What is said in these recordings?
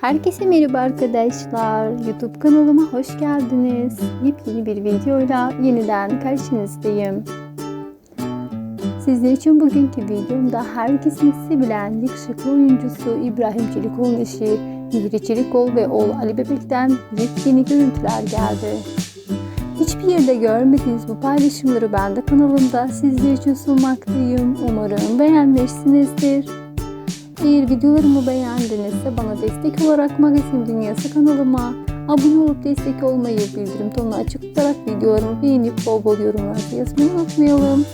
Herkese merhaba arkadaşlar. YouTube kanalıma hoş geldiniz. Yepyeni bir videoyla yeniden karşınızdayım. Sizler için bugünkü videomda herkesin sevilen yakışıklı oyuncusu İbrahim Çelikoğlu'nun eşi Mihri Çelikol ve oğlu Ali Bebek'ten yepyeni görüntüler geldi. Hiçbir yerde görmediğiniz bu paylaşımları ben de kanalımda sizler için sunmaktayım. Umarım beğenmişsinizdir. Eğer videolarımı beğendinizse bana destek olarak Magazin Dünyası kanalıma abone olup destek olmayı, bildirim tonunu açık tutarak videolarımı beğenip bol bol yorumlar yazmayı unutmayalım.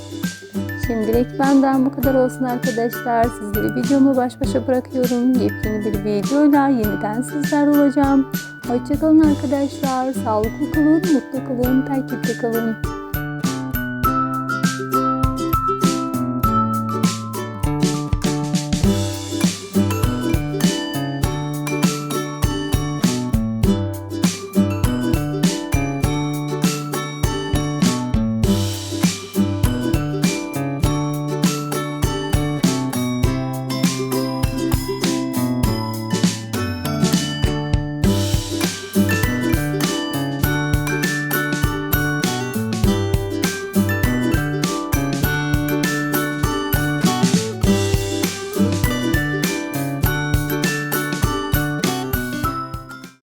Şimdilik benden bu kadar olsun arkadaşlar. Sizleri videomu baş başa bırakıyorum. Yepyeni bir videoyla yeniden sizler olacağım. Hoşçakalın arkadaşlar. Sağlıklı kalın, mutlu kalın, takipte kalın.